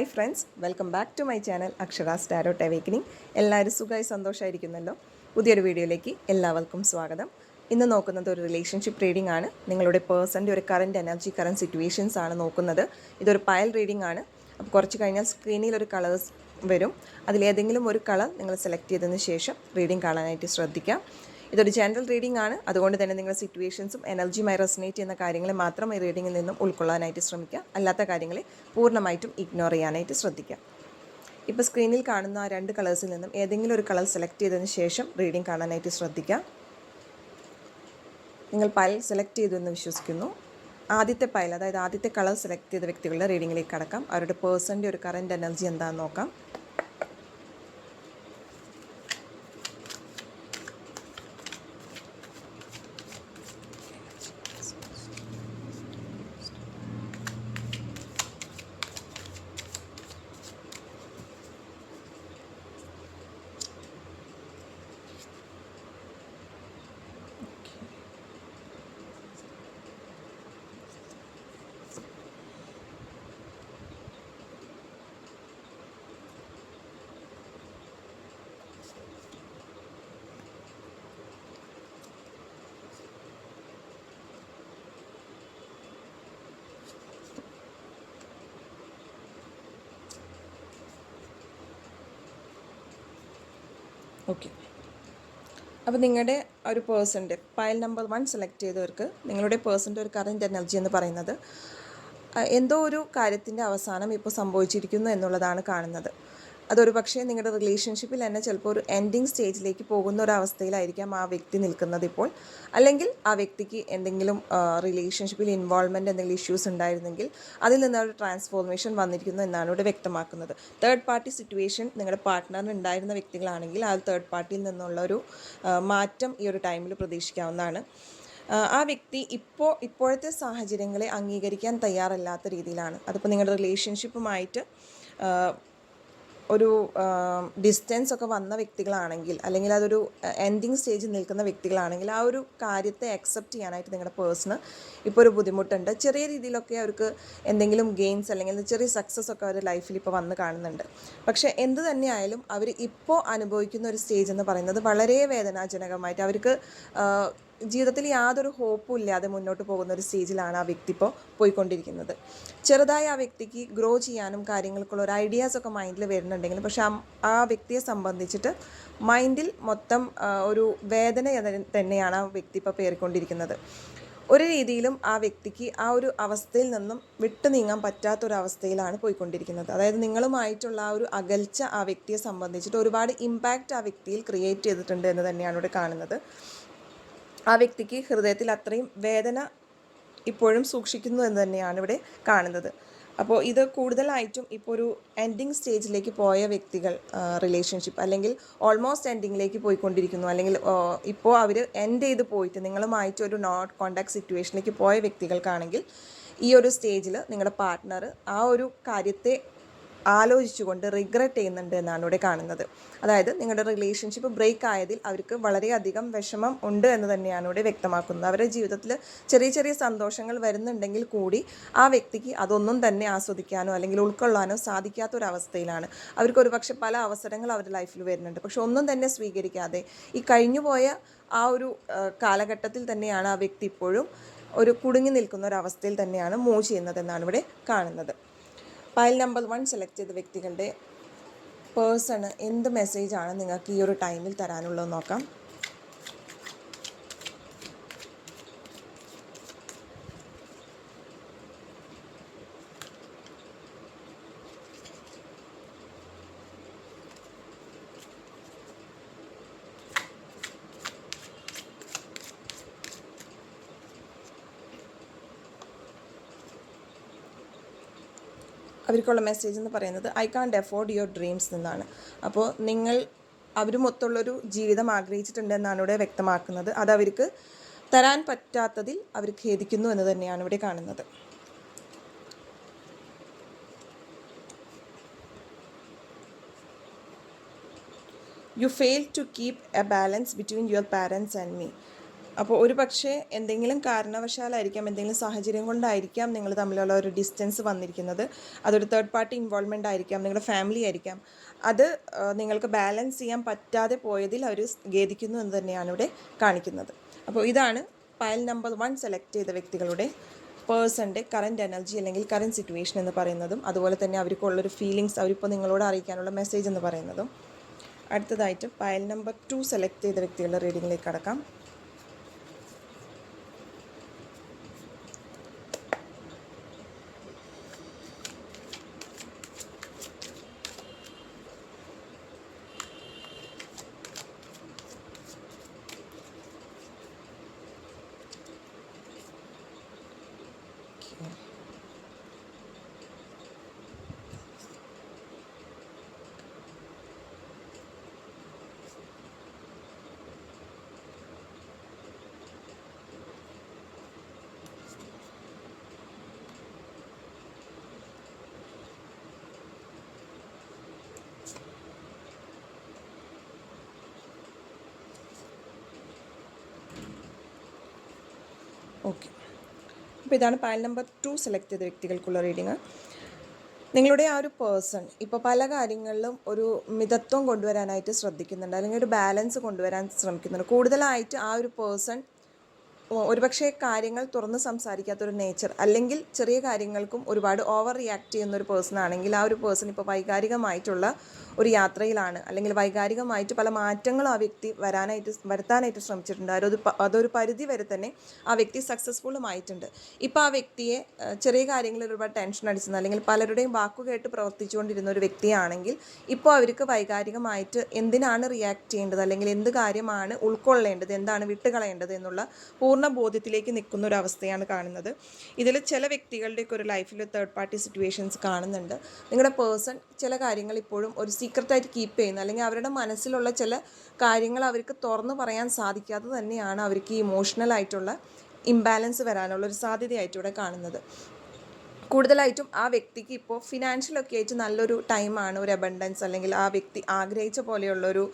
Hi friends welcome back to my channel Akshara tarot awakening എല്ലാവരും സുഖമായി സന്തോഷമായിരിക്കുന്നല്ലോ? പുതിയൊരു വീഡിയോയിലേക്ക് എല്ലാവർക്കും സ്വാഗതം. ഇന്ന് നോക്കുന്നത് ഒരു റിലേഷൻഷിപ്പ് റീഡിംഗ് ആണ്. നിങ്ങളുടെ പേഴ്സന്റെ ഒരു കറന്റ് എനർജി കറന്റ് സിറ്റുവേഷൻസ് ആണ് നോക്കുന്നത്. ഇതൊരു പയൽ റീഡിംഗ് ആണ്. അപ്പോൾ കുറച്ച് കഴിഞ്ഞാൽ സ്ക്രീനിൽ ഒരു കളേഴ്സ് വരും. അതിലേതെങ്കിലും ഒരു കളർ നിങ്ങൾ സെലക്ട് ചെയ്തതിന് ശേഷം റീഡിംഗ് കാണാനായിട്ട് ശ്രദ്ധിക്കാം. ഇതൊരു ജനറൽ റീഡിംഗ് ആണ്. അതുകൊണ്ട് തന്നെ നിങ്ങളുടെ സിറ്റുവേഷൻസും എനർജിയുമായി റെസനേറ്റ് ചെയ്യുന്ന കാര്യങ്ങളെ മാത്രം ഈ റീഡിങ്ങിൽ നിന്നും ഉൾക്കൊള്ളാനായിട്ട് ശ്രമിക്കുക. അല്ലാത്ത കാര്യങ്ങളെ പൂർണമായിട്ടും ഇഗ്നോർ ചെയ്യാനായിട്ട് ശ്രദ്ധിക്കുക. ഇപ്പോൾ സ്ക്രീനിൽ കാണുന്ന ആ രണ്ട് കളേഴ്സിൽ നിന്നും ഏതെങ്കിലും ഒരു കളർ സെലക്ട് ചെയ്തതിന് ശേഷം റീഡിംഗ് കാണാനായിട്ട് ശ്രദ്ധിക്കുക. നിങ്ങൾ പയൽ സെലക്ട് ചെയ്തു എന്ന് വിശ്വസിക്കുന്നു. ആദ്യത്തെ പയൽ അതായത് ആദ്യത്തെ കളർ സെലക്ട് ചെയ്ത വ്യക്തികളുടെ റീഡിങ്ങിലേക്ക് കടക്കാം. അവരുടെ പേഴ്സന്റെ ഒരു കറന്റ് എനർജി എന്താണെന്ന് നോക്കാം. ഓക്കെ. അപ്പോൾ നിങ്ങളുടെ ഒരു പേഴ്സന്റെ ഫയൽ നമ്പർ വൺ സെലക്ട് ചെയ്തവർക്ക് നിങ്ങളുടെ പേഴ്സന്റെ ഒരു കറന്റ് എനർജി എന്ന് പറയുന്നത് എന്തോ ഒരു കാര്യത്തിന്റെ അവസാനം ഇപ്പോൾ സംഭവിച്ചിരിക്കുന്നു എന്നുള്ളതാണ് കാണുന്നത്. അതൊരു പക്ഷേ നിങ്ങളുടെ റിലേഷൻഷിപ്പിൽ തന്നെ ചിലപ്പോൾ ഒരു എൻഡിങ് സ്റ്റേജിലേക്ക് പോകുന്ന ഒരു അവസ്ഥയിലായിരിക്കാം ആ വ്യക്തി നിൽക്കുന്നത് ഇപ്പോൾ. അല്ലെങ്കിൽ ആ വ്യക്തിക്ക് എന്തെങ്കിലും റിലേഷൻഷിപ്പിൽ ഇൻവോൾവ്മെന്റ് എന്തെങ്കിലും ഇഷ്യൂസ് ഉണ്ടായിരുന്നെങ്കിൽ അതിൽ നിന്ന് ഒരു ട്രാൻസ്ഫോർമേഷൻ വന്നിരിക്കുന്നു എന്നാണ് ഇവിടെ വ്യക്തമാക്കുന്നത്. തേർഡ് പാർട്ടി സിറ്റുവേഷൻ നിങ്ങളുടെ പാർട്ട്ണറിന് ഉണ്ടായിരുന്ന വ്യക്തികളാണെങ്കിൽ ആ തേർഡ് പാർട്ടിയിൽ നിന്നുള്ള ഒരു മാറ്റം ഈ ഒരു ടൈമിൽ പ്രതീക്ഷിക്കാവുന്നതാണ്. ആ, വ്യക്തി ഇപ്പോൾ ഇപ്പോഴത്തെ സാഹചര്യങ്ങളെ അംഗീകരിക്കാൻ തയ്യാറല്ലാത്ത രീതിയിലാണ്. അതിപ്പോൾ നിങ്ങളുടെ റിലേഷൻഷിപ്പുമായിട്ട് ഒരു ഡിസ്റ്റൻസ് ഒക്കെ വന്ന വ്യക്തികളാണെങ്കിൽ അല്ലെങ്കിൽ അതൊരു എൻഡിങ് സ്റ്റേജിൽ നിൽക്കുന്ന വ്യക്തികളാണെങ്കിൽ ആ ഒരു കാര്യത്തെ അക്സെപ്റ്റ് ചെയ്യാനായിട്ട് നിങ്ങളുടെ പേഴ്സണ് ഇപ്പോൾ ഒരു ബുദ്ധിമുട്ടുണ്ട്. ചെറിയ രീതിയിലൊക്കെ അവർക്ക് എന്തെങ്കിലും ഗെയിൻസ് അല്ലെങ്കിൽ ചെറിയ സക്സസ് ഒക്കെ അവരുടെ ലൈഫിൽ ഇപ്പോൾ വന്ന് കാണുന്നുണ്ട്. പക്ഷേ എന്ത് തന്നെയായാലും അവർ ഇപ്പോൾ അനുഭവിക്കുന്ന ഒരു സ്റ്റേജ് എന്ന് പറയുന്നത് വളരെ വേദനാജനകമായിട്ട് അവർക്ക് ജീവിതത്തിൽ യാതൊരു ഹോപ്പും ഇല്ലാതെ മുന്നോട്ട് പോകുന്ന ഒരു സ്റ്റേജിലാണ് ആ വ്യക്തി ഇപ്പോൾ പോയിക്കൊണ്ടിരിക്കുന്നത്. ചെറുതായി ആ വ്യക്തിക്ക് ഗ്രോ ചെയ്യാനും കാര്യങ്ങൾക്കുള്ള ഒരു ഐഡിയാസ് ഒക്കെ മൈൻഡിൽ വരുന്നുണ്ടെങ്കിലും പക്ഷേ ആ വ്യക്തിയെ സംബന്ധിച്ചിട്ട് മൈൻഡിൽ മൊത്തം ഒരു വേദന തന്നെയാണ് ആ വ്യക്തി ഇപ്പോൾ പേറിക്കൊണ്ടിരിക്കുന്നത്. ഒരു രീതിയിലും ആ വ്യക്തിക്ക് ആ ഒരു അവസ്ഥയിൽ നിന്നും വിട്ടു നീങ്ങാൻ പറ്റാത്തൊരവസ്ഥയിലാണ് പോയിക്കൊണ്ടിരിക്കുന്നത്. അതായത് നിങ്ങളുമായിട്ടുള്ള ആ ഒരു അകൽച്ച ആ വ്യക്തിയെ സംബന്ധിച്ചിട്ട് ഒരുപാട് ഇമ്പാക്റ്റ് ആ വ്യക്തിയിൽ ക്രിയേറ്റ് ചെയ്തിട്ടുണ്ട് എന്ന് തന്നെയാണ് ഇവിടെ കാണുന്നത്. ആ വ്യക്തിക്ക് ഹൃദയത്തിൽ അത്രയും വേദന ഇപ്പോഴും സൂക്ഷിക്കുന്നു എന്ന് തന്നെയാണ് ഇവിടെ കാണുന്നത്. അപ്പോൾ ഇത് കൂടുതലായിട്ടും ഇപ്പോൾ ഒരു എൻഡിങ് സ്റ്റേജിലേക്ക് പോയ വ്യക്തികൾ റിലേഷൻഷിപ്പ് അല്ലെങ്കിൽ ഓൾമോസ്റ്റ് എൻഡിങ്ങിലേക്ക് പോയിക്കൊണ്ടിരിക്കുന്നു. അല്ലെങ്കിൽ ഇപ്പോൾ അവർ എൻഡ് ചെയ്ത് പോയിട്ട് നിങ്ങളുമായിട്ട് ഒരു നോട്ട് കോണ്ടാക്ട് സിറ്റുവേഷനിലേക്ക് പോയ വ്യക്തികൾക്കാണെങ്കിൽ ഈ ഒരു സ്റ്റേജിൽ നിങ്ങളുടെ പാർട്ട്ണർ ആ ഒരു കാര്യത്തെ ആലോചിച്ചുകൊണ്ട് റിഗ്രറ്റ് ചെയ്യുന്നുണ്ട് എന്നാണ് ഇവിടെ കാണുന്നത്. അതായത് നിങ്ങളുടെ റിലേഷൻഷിപ്പ് ബ്രേക്ക് ആയതിൽ അവർക്ക് വളരെയധികം വിഷമം ഉണ്ട് എന്ന് തന്നെയാണ് ഇവിടെ വ്യക്തമാക്കുന്നത്. അവരുടെ ജീവിതത്തിൽ ചെറിയ ചെറിയ സന്തോഷങ്ങൾ വരുന്നുണ്ടെങ്കിൽ കൂടി ആ വ്യക്തിക്ക് അതൊന്നും തന്നെ ആസ്വദിക്കാനോ അല്ലെങ്കിൽ ഉൾക്കൊള്ളാനോ സാധിക്കാത്ത ഒരു അവസ്ഥയിലാണ് അവർക്ക് ഒരുപക്ഷെ പല അവസരങ്ങൾ അവരുടെ ലൈഫിൽ വരുന്നുണ്ട്. പക്ഷെ ഒന്നും തന്നെ സ്വീകരിക്കാതെ ഈ കഴിഞ്ഞുപോയ ആ ഒരു കാലഘട്ടത്തിൽ തന്നെയാണ് ആ വ്യക്തി ഇപ്പോഴും ഒരു കുടുങ്ങി നിൽക്കുന്ന ഒരു അവസ്ഥയിൽ തന്നെയാണ് മൂവ് ചെയ്യുന്നത് എന്നാണ് ഇവിടെ കാണുന്നത്. ഫയൽ നമ്പർ വൺ സെലക്ട് ചെയ്ത വ്യക്തികളുടെ പേഴ്സണ് എന്ത് മെസ്സേജാണ് നിങ്ങൾക്ക് ഈ ഒരു ടൈമിൽ തരാനുള്ളത് നോക്കാം. അവർക്കുള്ള മെസ്സേജ് എന്ന് പറയുന്നത് I can't afford your dreams എന്നാണ്. അപ്പോൾ നിങ്ങൾ അവരുമൊത്തുള്ളൊരു ജീവിതം ആഗ്രഹിച്ചിട്ടുണ്ട് എന്നാണ് ഇവിടെ വ്യക്തമാക്കുന്നത്. അത് അവർക്ക് തരാൻ പറ്റാത്തതിൽ അവർ ഖേദിക്കുന്നു എന്ന് തന്നെയാണ് ഇവിടെ കാണുന്നത്. You fail to keep a balance between your parents and me അപ്പോൾ ഒരു പക്ഷേ എന്തെങ്കിലും കാരണവശാലായിരിക്കാം എന്തെങ്കിലും സാഹചര്യം കൊണ്ടായിരിക്കാം നിങ്ങൾ തമ്മിലുള്ള ഒരു ഡിസ്റ്റൻസ് വന്നിരിക്കുന്നത്. അതൊരു തേർഡ് പാർട്ടി ഇൻവോൾവ്മെന്റ് ആയിരിക്കാം നിങ്ങളുടെ ഫാമിലി ആയിരിക്കാം. അത് നിങ്ങൾക്ക് ബാലൻസ് ചെയ്യാൻ പറ്റാതെ പോയതിൽ അവർ ഖേദിക്കുന്നു എന്ന് തന്നെയാണ് ഇവിടെ കാണിക്കുന്നത്. അപ്പോൾ ഇതാണ് പയൽ നമ്പർ വൺ സെലക്ട് ചെയ്ത വ്യക്തികളുടെ പേഴ്സന്റെ കറന്റ് എനർജി അല്ലെങ്കിൽ കറന്റ് സിറ്റുവേഷൻ എന്ന് പറയുന്നതും അതുപോലെ തന്നെ അവർക്കുള്ളൊരു ഫീലിങ്സ് അവരിപ്പോൾ നിങ്ങളോട് അറിയിക്കാനുള്ള മെസ്സേജ് എന്ന് പറയുന്നതും. അടുത്തതായിട്ട് പയൽ നമ്പർ ടു സെലക്ട് ചെയ്ത വ്യക്തികളുടെ റീഡിങ്ങിലേക്ക് കടക്കാം. ഓക്കെ. അപ്പോൾ ഇതാണ് പാൽ നമ്പർ ടു സെലക്ട് ചെയ്ത വ്യക്തികൾക്കുള്ള റീഡിങ്. നിങ്ങളുടെ ആ ഒരു പേഴ്സൺ ഇപ്പോൾ പല കാര്യങ്ങളിലും ഒരു മിതത്വം കൊണ്ടുവരാനായിട്ട് ശ്രദ്ധിക്കുന്നുണ്ട്. അല്ലെങ്കിൽ ഒരു ബാലൻസ് കൊണ്ടുവരാൻ ശ്രമിക്കുന്നുണ്ട്. കൂടുതലായിട്ട് ആ ഒരു പേഴ്സൺ ഒരുപക്ഷെ കാര്യങ്ങൾ തുറന്ന് സംസാരിക്കാത്തൊരു നേച്ചർ അല്ലെങ്കിൽ ചെറിയ കാര്യങ്ങൾക്കും ഒരുപാട് ഓവർ റിയാക്ട് ചെയ്യുന്ന ഒരു പേഴ്സൺ ആണെങ്കിൽ ആ ഒരു പേഴ്സൺ ഇപ്പോൾ വൈകാരികമായിട്ടുള്ള ഒരു യാത്രയിലാണ്. അല്ലെങ്കിൽ വൈകാരികമായിട്ട് പല മാറ്റങ്ങളും ആ വ്യക്തി വരാനായിട്ട് വരുത്താനായിട്ട് ശ്രമിച്ചിട്ടുണ്ട്. അതൊരു അതൊരു പരിധി വരെ തന്നെ ആ വ്യക്തി സക്സസ്ഫുള്ളും ആയിട്ടുണ്ട്. ഇപ്പോൾ ആ വ്യക്തിയെ ചെറിയ കാര്യങ്ങളിൽ ഒരുപാട് ടെൻഷൻ അടിച്ചത് അല്ലെങ്കിൽ പലരുടെയും വാക്കുകേട്ട് പ്രവർത്തിച്ചുകൊണ്ടിരുന്ന ഒരു വ്യക്തിയാണെങ്കിൽ ഇപ്പോൾ അവർക്ക് വൈകാരികമായിട്ട് എന്തിനാണ് റിയാക്ട് ചെയ്യേണ്ടത്? അല്ലെങ്കിൽ എന്ത് കാര്യമാണ് ഉൾക്കൊള്ളേണ്ടത്? എന്താണ് വിട്ടുകളയേണ്ടത്? എന്നുള്ള പൂർണ ബോധ്യത്തിലേക്ക് നിൽക്കുന്ന ഒരു അവസ്ഥയാണ് കാണുന്നത്. ഇതിൽ ചില വ്യക്തികളുടെയൊക്കെ ഒരു ലൈഫിൽ തേർഡ് പാർട്ടി സിറ്റുവേഷൻസ് കാണുന്നുണ്ട്. നിങ്ങളുടെ പേഴ്സൺ ചില കാര്യങ്ങൾ ഇപ്പോഴും ഒരു സീക്രട്ടായിട്ട് കീപ്പ് ചെയ്യുന്ന അല്ലെങ്കിൽ അവരുടെ മനസ്സിലുള്ള ചില കാര്യങ്ങൾ അവർക്ക് തുറന്നു പറയാൻ സാധിക്കാതെ തന്നെയാണ് അവർക്ക് ഈ ഇമോഷണലായിട്ടുള്ള ഇംബാലൻസ് വരാനുള്ള ഒരു സാധ്യതയായിട്ട് ഇവിടെ കാണുന്നത്. കൂടുതലായിട്ടും ആ വ്യക്തിക്ക് ഇപ്പോൾ ഫിനാൻഷ്യലൊക്കെ ആയിട്ട് നല്ലൊരു ടൈമാണ് ഒരു അബണ്ടൻസ് അല്ലെങ്കിൽ ആ വ്യക്തി ആഗ്രഹിച്ച പോലെയുള്ളൊരു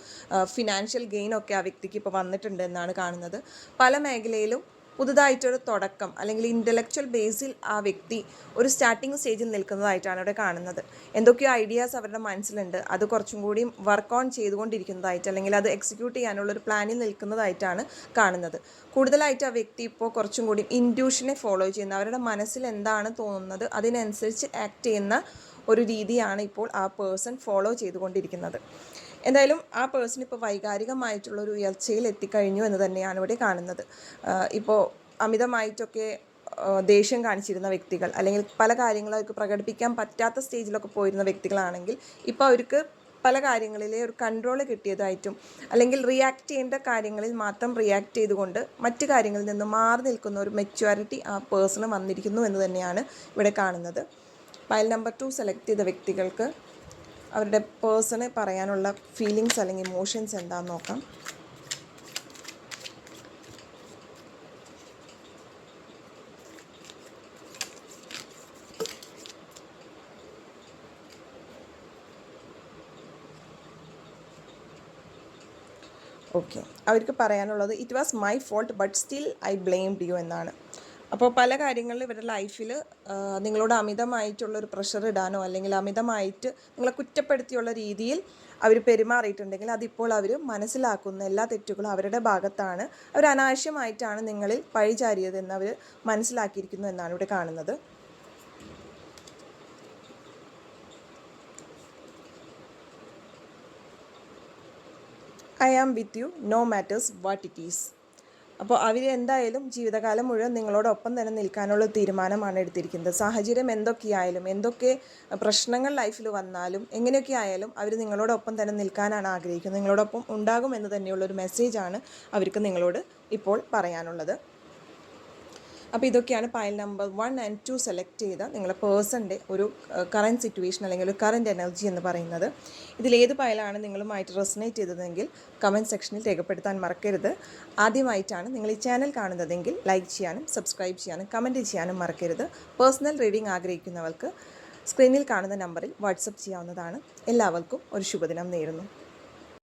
ഫിനാൻഷ്യൽ ഗെയിൻ ഒക്കെ ആ വ്യക്തിക്ക് ഇപ്പോൾ വന്നിട്ടുണ്ട് എന്നാണ് കാണുന്നത്. പല മേഖലയിലും പുതുതായിട്ടൊരു തുടക്കം അല്ലെങ്കിൽ ഇന്റലക്ച്വൽ ബേസിൽ ആ വ്യക്തി ഒരു സ്റ്റാർട്ടിങ് സ്റ്റേജിൽ നിൽക്കുന്നതായിട്ടാണ് അവിടെ കാണുന്നത്. എന്തൊക്കെയോ ഐഡിയാസ് അവരുടെ മനസ്സിലുണ്ട്. അത് കുറച്ചും കൂടി വർക്ക് ഓൺ ചെയ്തുകൊണ്ടിരിക്കുന്നതായിട്ട് അല്ലെങ്കിൽ അത് എക്സിക്യൂട്ട് ചെയ്യാനുള്ളൊരു പ്ലാനിൽ നിൽക്കുന്നതായിട്ടാണ് കാണുന്നത്. കൂടുതലായിട്ട് ആ വ്യക്തി ഇപ്പോൾ കുറച്ചും കൂടി ഇൻഡ്യൂഷനെ ഫോളോ ചെയ്യുന്ന അവരുടെ മനസ്സിൽ എന്താണ് തോന്നുന്നത് അതിനനുസരിച്ച് ആക്ട് ചെയ്യുന്ന ഒരു രീതിയാണ് ഇപ്പോൾ ആ പേഴ്സൺ ഫോളോ ചെയ്തുകൊണ്ടിരിക്കുന്നത്. എന്തായാലും ആ പേഴ്സൺ ഇപ്പോൾ വൈകാരികമായിട്ടുള്ള ഒരു ഉയർച്ചയിൽ എത്തിക്കഴിഞ്ഞു എന്ന് തന്നെയാണ് ഇവിടെ കാണുന്നത്. ഇപ്പോൾ അമിതമായിട്ടൊക്കെ ദേഷ്യം കാണിച്ചിരുന്ന വ്യക്തികൾ അല്ലെങ്കിൽ പല കാര്യങ്ങളും അവർക്ക് പ്രകടിപ്പിക്കാൻ പറ്റാത്ത സ്റ്റേജിലൊക്കെ പോയിരുന്ന വ്യക്തികളാണെങ്കിൽ ഇപ്പോൾ അവർക്ക് പല കാര്യങ്ങളിലെ ഒരു കൺട്രോൾ കിട്ടിയതായിട്ടും അല്ലെങ്കിൽ റിയാക്ട് ചെയ്യേണ്ട കാര്യങ്ങളിൽ മാത്രം റിയാക്ട് ചെയ്തുകൊണ്ട് മറ്റ് കാര്യങ്ങളിൽ നിന്ന് മാറി നിൽക്കുന്ന ഒരു മെച്യൂരിറ്റി ആ പേഴ്സണ് വന്നിരിക്കുന്നു എന്ന് തന്നെയാണ് ഇവിടെ കാണുന്നത്. ഫയൽ നമ്പർ ടു സെലക്ട് ചെയ്ത വ്യക്തികൾക്ക് അവരുടെ പേഴ്സണെ പറയാനുള്ള ഫീലിങ്സ് അല്ലെങ്കിൽ ഇമോഷൻസ് എന്താണെന്ന് നോക്കാം. ഓക്കെ അവർക്ക് പറയാനുള്ളത് it was my fault but still I blamed you എന്നാണ്. അപ്പോൾ പല കാര്യങ്ങളിലും ഇവരുടെ ലൈഫിൽ നിങ്ങളോട് അമിതമായിട്ടുള്ളൊരു പ്രഷർ ഇടാനോ അല്ലെങ്കിൽ അമിതമായിട്ട് നിങ്ങളെ കുറ്റപ്പെടുത്തിയുള്ള രീതിയിൽ അവർ പെരുമാറിയിട്ടുണ്ടെങ്കിൽ അതിപ്പോൾ അവർ മനസ്സിലാക്കുന്ന എല്ലാ തെറ്റുകളും അവരുടെ ഭാഗത്താണ്. അവർ അനാവശ്യമായിട്ടാണ് നിങ്ങളിൽ പഴിചാരിയതെന്ന് അവർ മനസ്സിലാക്കിയിരിക്കുന്നു എന്നാണ് ഇവിടെ കാണുന്നത്. I am with you no matters what it is അപ്പോൾ അവർ എന്തായാലും ജീവിതകാലം മുഴുവൻ നിങ്ങളോടൊപ്പം തന്നെ നിൽക്കാനുള്ള തീരുമാനമാണ് എടുത്തിരിക്കുന്നത്. സാഹചര്യം എന്തൊക്കെയായാലും എന്തൊക്കെ പ്രശ്നങ്ങൾ ലൈഫിൽ വന്നാലും എങ്ങനെയൊക്കെ ആയാലും അവർ നിങ്ങളോടൊപ്പം തന്നെ നിൽക്കാനാണ് ആഗ്രഹിക്കുന്നത്. നിങ്ങളോടൊപ്പം ഉണ്ടാകും എന്ന് തന്നെയുള്ളൊരു മെസ്സേജാണ് അവർക്ക് നിങ്ങളോട് ഇപ്പോൾ പറയാനുള്ളത്. അപ്പോൾ ഇതൊക്കെയാണ് പയൽ number one and two select ചെയ്ത നിങ്ങളുടെ പേഴ്സന്റെ ഒരു കറന്റ് സിറ്റുവേഷൻ അല്ലെങ്കിൽ ഒരു കറന്റ് എനർജി എന്ന് പറയുന്നത്. ഇതിലേത് പയലാണ് നിങ്ങളുമായിട്ട് റെസനേറ്റ് ചെയ്തതെങ്കിൽ കമന്റ് സെക്ഷനിൽ രേഖപ്പെടുത്താൻ മറക്കരുത്. ആദ്യമായിട്ടാണ് നിങ്ങൾ ഈ ചാനൽ കാണുന്നതെങ്കിൽ ലൈക്ക് ചെയ്യാനും സബ്സ്ക്രൈബ് ചെയ്യാനും കമന്റ് ചെയ്യാനും മറക്കരുത്. പേഴ്സണൽ റീഡിംഗ് ആഗ്രഹിക്കുന്നവർക്ക് സ്ക്രീനിൽ കാണുന്ന നമ്പറിൽ വാട്സപ്പ് ചെയ്യാവുന്നതാണ്. എല്ലാവർക്കും ഒരു ശുഭദിനം നേരുന്നു.